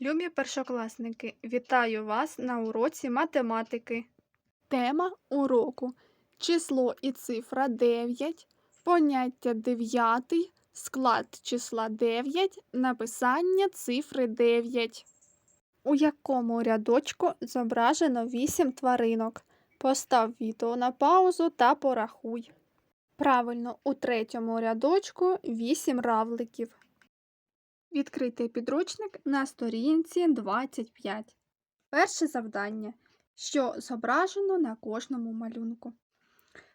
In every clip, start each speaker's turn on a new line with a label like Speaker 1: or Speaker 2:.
Speaker 1: Любі першокласники, вітаю вас на уроці математики. Тема уроку число і цифра 9, поняття 9, склад числа 9, написання цифри 9. У якому рядочку зображено 8 тваринок. Постав відео на паузу та порахуй. Правильно, у третьому рядочку 8 равликів. Відкритий підручник на сторінці 25. Перше завдання. Що зображено на кожному малюнку.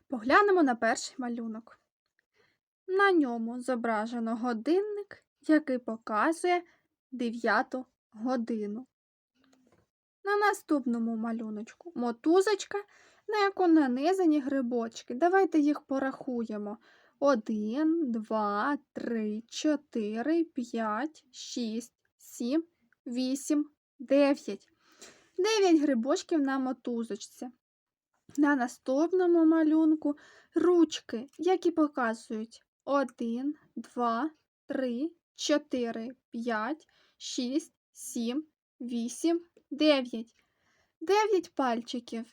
Speaker 1: Поглянемо на перший малюнок. На ньому зображено годинник, який показує 9 годину. На наступному малюночку мотузочка, на яку нанизані грибочки. Давайте їх порахуємо. 1, 2, 3, 4, 5, 6, 7, 8, 9. 9 грибочків на мотузочці. На наступному малюнку ручки, які показують 1, 2, 3, 4, 5, 6, 7, 8, 9. 9 пальчиків.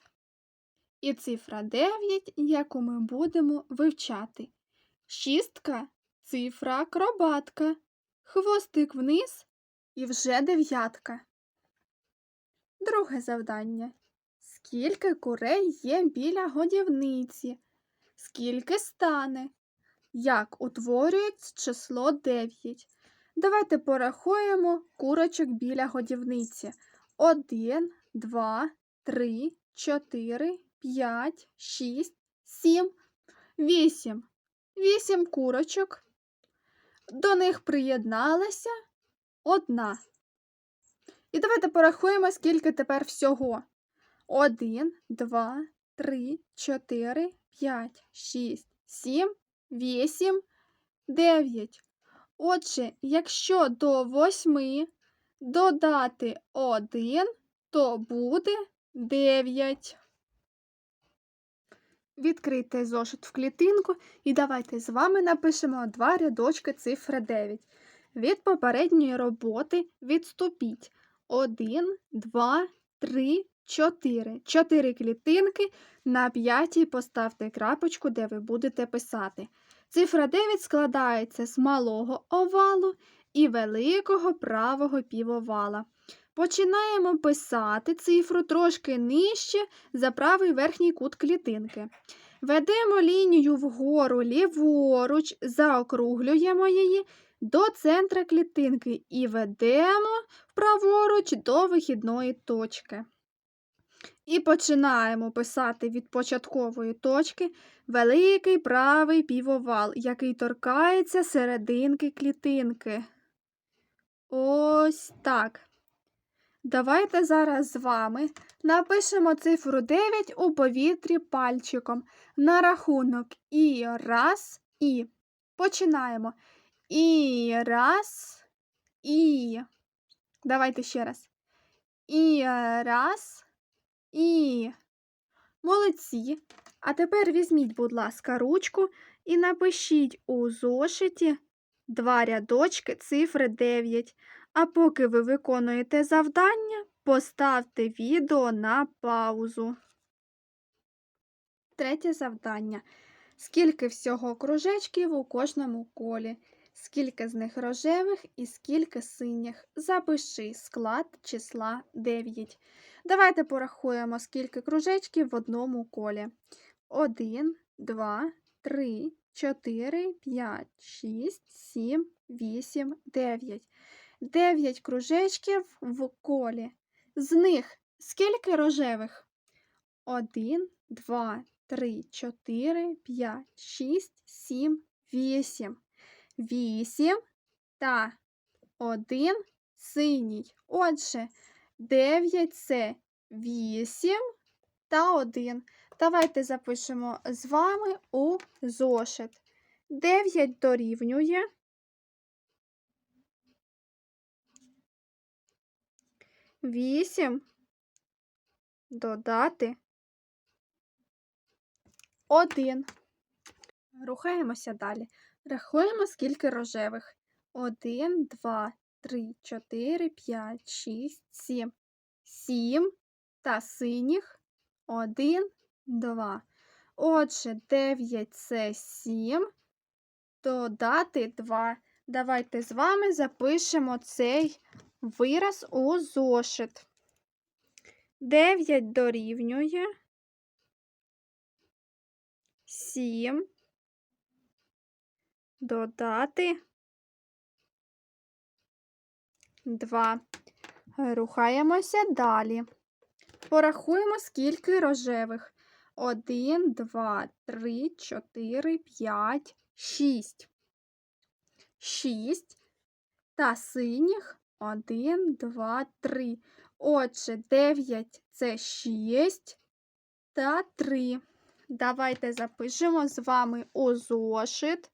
Speaker 1: І цифра 9, яку ми будемо вивчати. Шістка цифра акробатка. Хвостик вниз і вже дев'ятка. Друге завдання. Скільки курей є біля годівниці? Скільки стане? Як утворюється число 9? Давайте порахуємо курочок біля годівниці. 1, 2, 3, 4, 5, 6, 7, 8. Вісім курочок. До них приєдналася одна. І давайте порахуємо, скільки тепер всього. Один, два, три, чотири, п'ять, шість, сім, вісім, дев'ять. Отже, якщо до восьми додати один, то буде дев'ять. Відкрийте зошит в клітинку і давайте з вами напишемо два рядочки цифри 9. Від попередньої роботи відступіть 1, 2, 3, 4. 4 клітинки на п'ятій поставте крапочку, де ви будете писати. Цифра 9 складається з малого овалу і великого правого півовала. Починаємо писати цифру трошки нижче за правий верхній кут клітинки. Ведемо лінію вгору ліворуч, заокруглюємо її до центра клітинки і ведемо праворуч до вихідної точки. І починаємо писати від початкової точки великий правий півовал, який торкається серединки клітинки. Ось так. Давайте зараз з вами напишемо цифру 9 у повітрі пальчиком на рахунок і раз, і. Починаємо. І раз, і. Давайте ще раз. І раз, і. Молодці. А тепер візьміть, будь ласка, ручку і напишіть у зошиті два рядочки цифри 9. А поки ви виконуєте завдання, поставте відео на паузу. Третє завдання. Скільки всього кружечків у кожному колі? Скільки з них рожевих і скільки синіх? Запиши склад числа 9. Давайте порахуємо, скільки кружечків в одному колі. 1, 2, 3, 4, 5, 6, 7, 8, 9. 9 кружечків в колі. З них скільки рожевих? 1, 2, 3, 4, 5, 6, 7, 8. 8 та 1 синій. Отже, 9 це 8 та 1. Давайте запишемо з вами у зошит. 9 дорівнює. Вісім додати один. Рухаємося далі. Рахуємо, скільки рожевих. Один, два, три, чотири, п'ять, шість, сім. Сім та синіх один, два. Отже, дев'ять це сім. Додати два. Давайте з вами запишемо цей вираз у зошит. 9 дорівнює 7 додати 2. Рухаємося далі. Порахуємо, скільки рожевих. 1, 2, 3, 4, 5, 6. 6 та синіх 1, 2, 3. Отже, 9 це 6 та 3. Давайте запишемо з вами у зошит.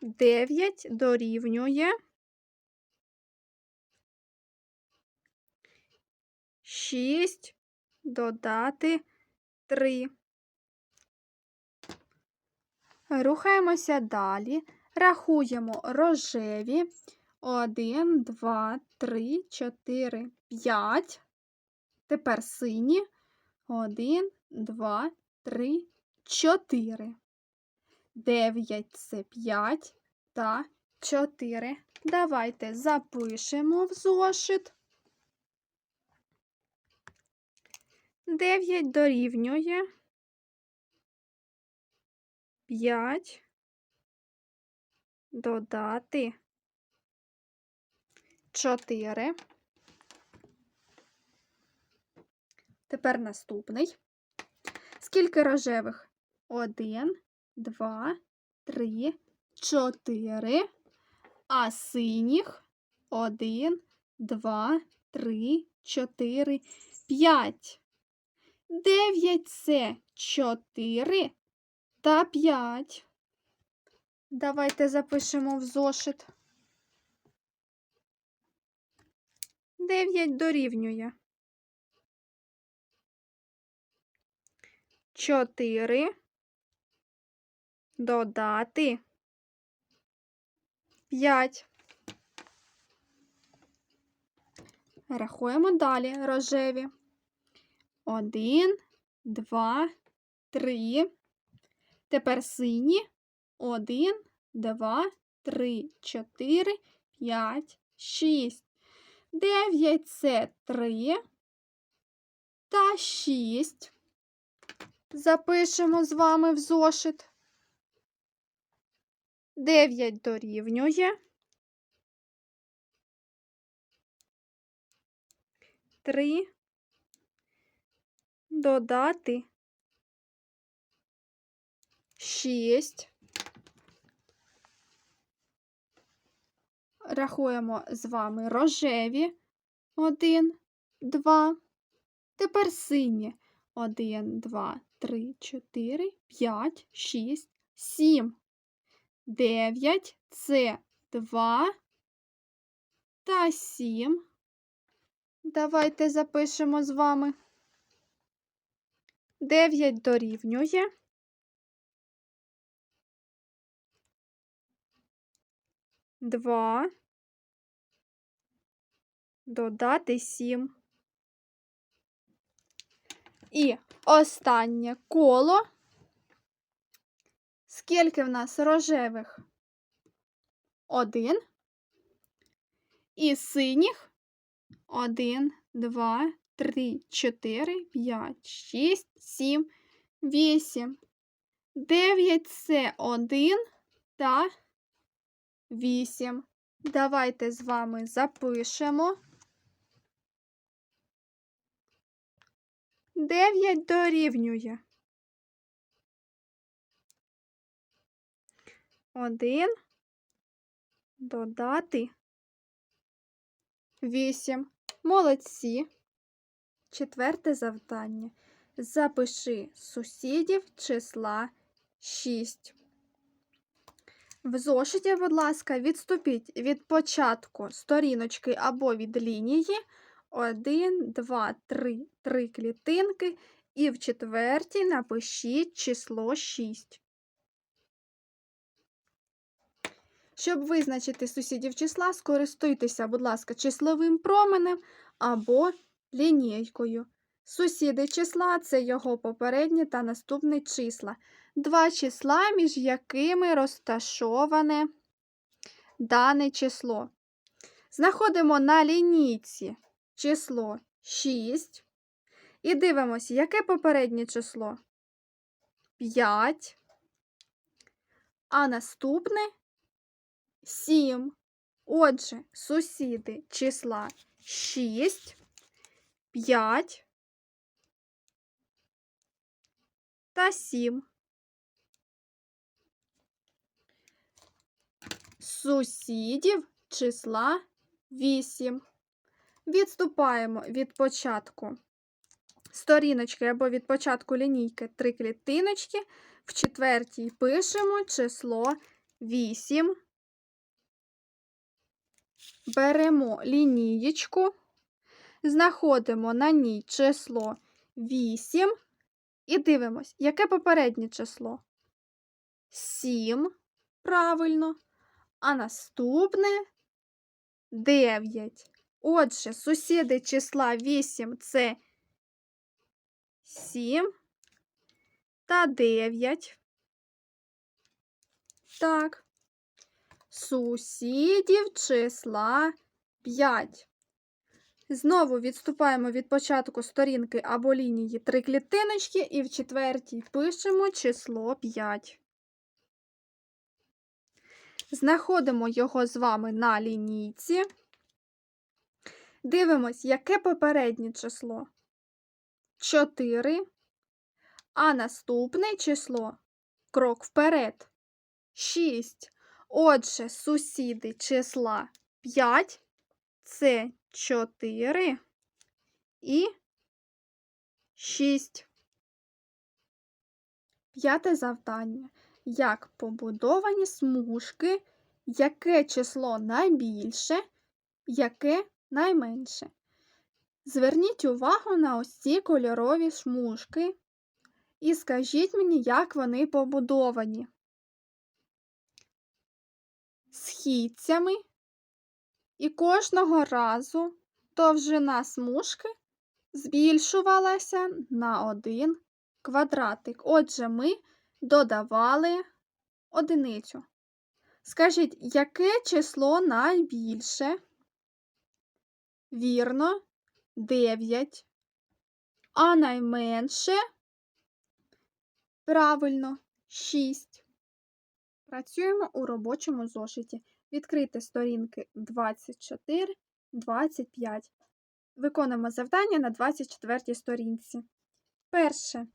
Speaker 1: 9 дорівнює 6 додати 3. Рухаємося далі. Рахуємо рожеві. 1, 2, 3, 4, 5. Тепер сині. 1, 2, 3, 4. 9 це 5 та 4. Давайте запишемо в зошит. 9 дорівнює 5 додати 4. Тепер наступний. Скільки рожевих? 1, 2, 3, 4. А синіх 1, 2, 3, 4, 5. 9 це 4 та 5. Давайте запишемо в зошит. 9 дорівнює. 4 додати 5. Рахуємо далі рожеві. 1, 2, 3. Тепер сині. 1, 2, 3, 4, 5, 6. 9 це 3 та 6. Запишемо з вами в зошит. 9 дорівнює. 3 додати 6. Рахуємо з вами рожеві. 1, 2. Тепер сині. 1, 2, 3, 4, 5, 6, 7. 9 це 2 та 7. Давайте запишемо з вами. 9 дорівнює. 2 додати 7. І останнє коло. Скільки в нас рожевих? Один. І синіх. Один, два, три, чотири, п'ять, шість, сім, вісім. Дев'ять це один та вісім. Давайте з вами запишемо. Дев'ять дорівнює. Один додати вісім. Молодці. Четверте завдання. Запиши сусідів числа 6. В зошиті, будь ласка, відступіть від початку сторіночки або від лінії 1, 2, 3, 3 клітинки. І в четвертій напишіть число 6. Щоб визначити сусідів числа, скористуйтеся, будь ласка, числовим променем або лінійкою. Сусіди числа це його попередні та наступні числа. Два числа, між якими розташоване дане число. Знаходимо на лінійці число 6 і дивимося, яке попереднє число 5, а наступне 7. Отже, сусіди числа 6, 5 та 7. Сусідів числа 8. Відступаємо від початку сторіночки або від початку лінійки три клітиночки. В четвертій пишемо число 8. Беремо лінієчку, знаходимо на ній число 8 і дивимось, яке попереднє число? 7. Правильно. А наступне 9. Отже, сусіди числа 8 це 7 та 9. Так. Сусідів числа 5. Знову відступаємо від початку сторінки або лінії три клітиночки і в четвертій пишемо число 5. Знаходимо його з вами на лінійці. Дивимось, яке попереднє число? 4. А наступне число крок вперед 6. Отже, сусіди числа 5 це 4 і 6. П'яте завдання. Як побудовані смужки, яке число найбільше, яке найменше. Зверніть увагу на ось ці кольорові смужки і скажіть мені, як вони побудовані. Східцями, і кожного разу довжина смужки збільшувалася на один квадратик. Отже, ми додавали одиницю. Скажіть, яке число найбільше? Вірно, 9. А найменше правильно 6. Працюємо у робочому зошиті. Відкрийте сторінки 24, 25. Виконуємо завдання на 24 сторінці. Перше.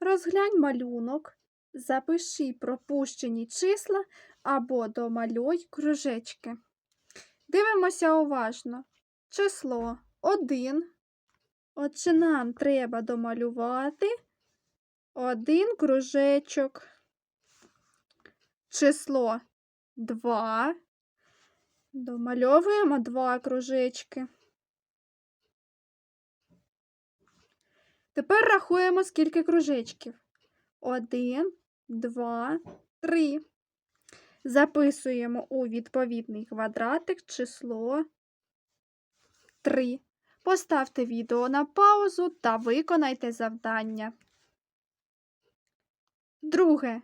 Speaker 1: Розглянь малюнок, запиши пропущені числа або домалюй кружечки. Дивимося уважно. Число 1. Отже, нам треба домалювати один кружечок. Число 2. Домальовуємо два кружечки. Тепер рахуємо, скільки кружечків. Один, два, три. Записуємо у відповідний квадратик число 3. Поставте відео на паузу та виконайте завдання. Друге.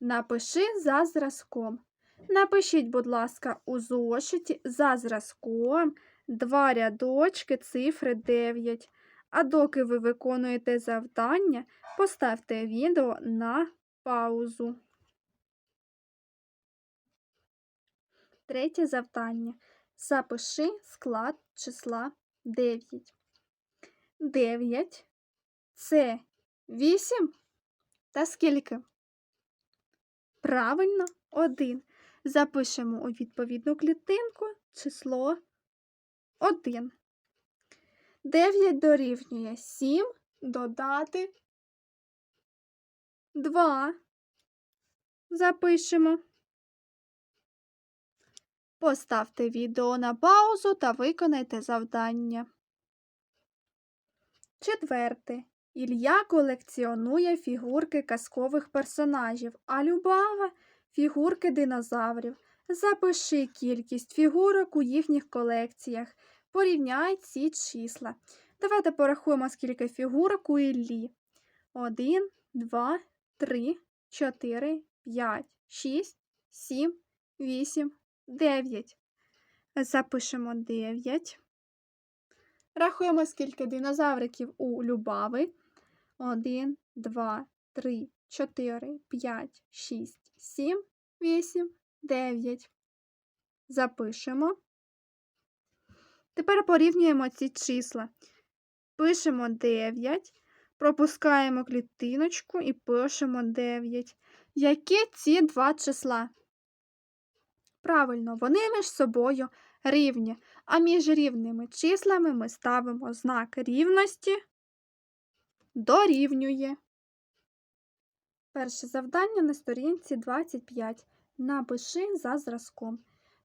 Speaker 1: Напиши за зразком. Напишіть, будь ласка, у зошиті за зразком два рядочки цифри 9. А доки ви виконуєте завдання, поставте відео на паузу. Третє завдання. Запиши склад числа 9. 9 це 8 та скільки? Правильно, 1. Запишемо у відповідну клітинку число 1. 9 дорівнює 7 додати 2. Запишемо. Поставте відео на паузу та виконайте завдання. Четверте. Ілля колекціонує фігурки казкових персонажів, а Любава фігурки динозаврів. Запиши кількість фігурок у їхніх колекціях. Порівняй ці числа. Давайте порахуємо, скільки фігурок у Іллі. 1, 2, 3, 4, 5, 6, 7, 8, 9. Запишемо 9. Рахуємо, скільки динозавриків у Любави. 1, 2, 3, 4, 5, 6, 7, 8, 9. Запишемо. Тепер порівнюємо ці числа. Пишемо 9, пропускаємо клітиночку і пишемо 9. Які ці два числа? Правильно, вони між собою рівні, а між рівними числами ми ставимо знак рівності дорівнює. Перше завдання на сторінці 25. Напиши за зразком.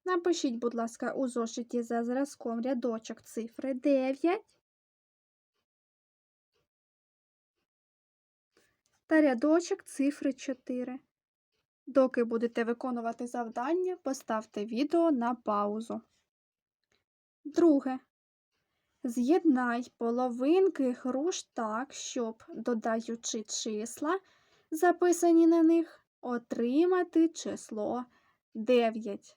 Speaker 1: Напишіть, будь ласка, у зошиті за зразком рядочок цифри 9 та рядочок цифри 4. Доки будете виконувати завдання, поставте відео на паузу. Друге. З'єднай половинки груш так, щоб, додаючи числа, записані на них, отримати число 9.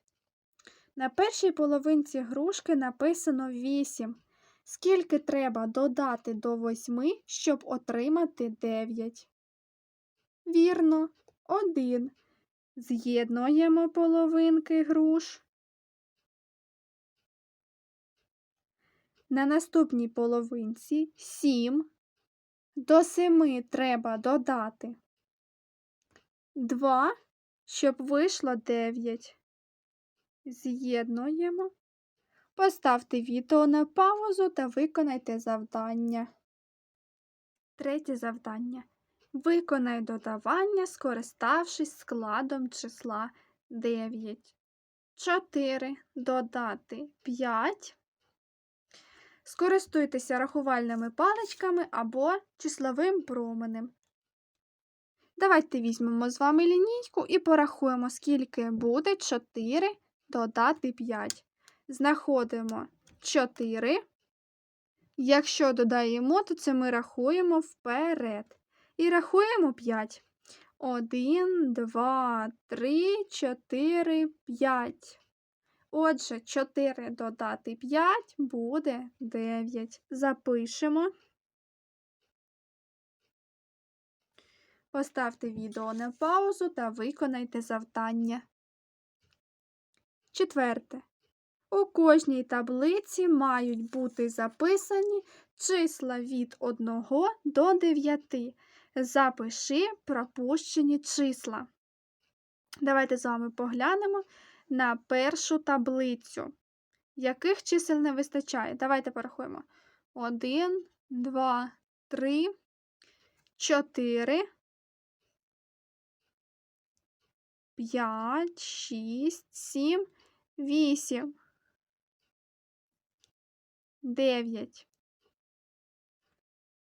Speaker 1: На першій половинці грушки написано 8. Скільки треба додати до 8, щоб отримати 9? Вірно, 1. З'єднуємо половинки груш. На наступній половинці 7. До 7 треба додати 2, щоб вийшло 9. З'єднуємо. Поставте відео на паузу та виконайте завдання. Третє завдання. Виконай додавання, скориставшись складом числа 9. 4 додати 5. Скористуйтеся рахувальними паличками або числовим променем. Давайте візьмемо з вами лінійку і порахуємо, скільки буде 4 додати 5. Знаходимо 4. Якщо додаємо, то це ми рахуємо вперед. І рахуємо 5. 1, 2, 3, 4, 5. Отже, 4 додати 5 буде 9. Запишемо. Поставте відео на паузу та виконайте завдання. Четверте. У кожній таблиці мають бути записані числа від 1 до 9. Запиши пропущені числа. Давайте з вами поглянемо на першу таблицю. Яких чисел не вистачає? Давайте порахуємо. 1, 2, 3, 4, 5, 6, 7, 8, 9.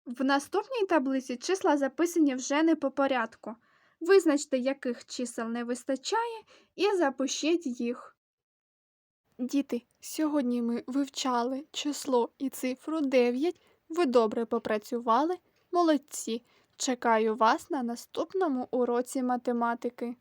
Speaker 1: В наступній таблиці числа записані вже не по порядку. Визначте, яких чисел не вистачає, і запишіть їх. Діти, сьогодні ми вивчали число і цифру 9. Ви добре попрацювали. Молодці! Чекаю вас на наступному уроці математики.